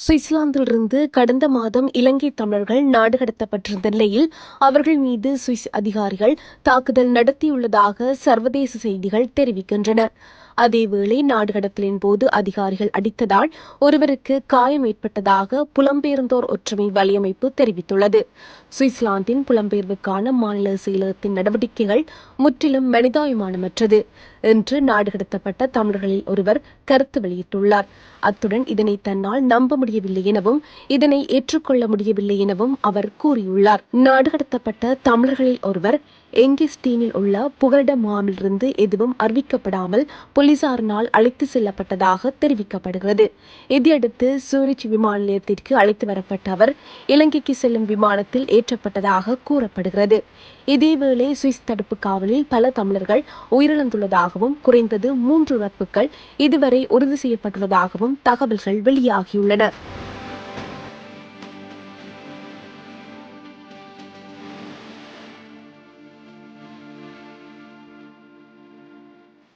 சுவிட்சர்லாந்திலிருந்து கடந்த மாதம் இலங்கை தமிழர்கள் நாடு கடத்தப்பட்டிருந்த நிலையில் அவர்கள் மீது சுவிஸ் அதிகாரிகள் தாக்குதல் நடத்தியுள்ளதாக சர்வதேச செய்திகள் தெரிவிக்கின்றன. அதேவேளை நாடு கடத்தலின் போது அதிகாரிகள் அடித்ததால் ஒருவருக்கு காயம் ஏற்பட்டதாக புலம்பெயர்ந்தோர் ஒற்றுமை வலையமைப்பு தெரிவித்துள்ளது. சுவிட்சர்லாந்தின் புலம்பெயர்வுக்கான மாநில செயலகத்தின் நடவடிக்கைகள் முற்றிலும் மனிதாயமானமற்றது என்று நாடு கடத்தப்பட்ட தமிழர்களில் ஒருவர் கருத்து வெளியிட்டுள்ளார். அத்துடன் இதனை தன்னால் நம்ப முடியவில்லை எனவும் இதனை ஏற்றுக்கொள்ள முடியவில்லை எனவும் அவர் கூறியுள்ளார். நாடு கடத்தப்பட்ட தமிழர்களில் ஒருவர் எங்கிஸ்டீனில் உள்ள புகலிட முகாமிலிருந்து எதுவும் அறிவிக்கப்படாமல் போலீசாரினால் அழைத்து செல்லப்பட்டதாக தெரிவிக்கப்படுகிறது. இதையடுத்து சூரிச் விமான நிலையத்திற்கு அழைத்து வரப்பட்ட அவர் இலங்கைக்கு செல்லும் விமானத்தில் ஏற்றப்பட்டதாக கூறப்படுகிறது. இதேவேளை சுவிஸ் தடுப்பு காவலில் பல தமிழர்கள் உயிரிழந்துள்ளதாக உள்ளதாகவும் குறைந்தது மூன்று இறப்புகள் இதுவரை உறுதி செய்யப்பட்டுள்ளதாகவும் தகவல்கள் வெளியாகியுள்ளன.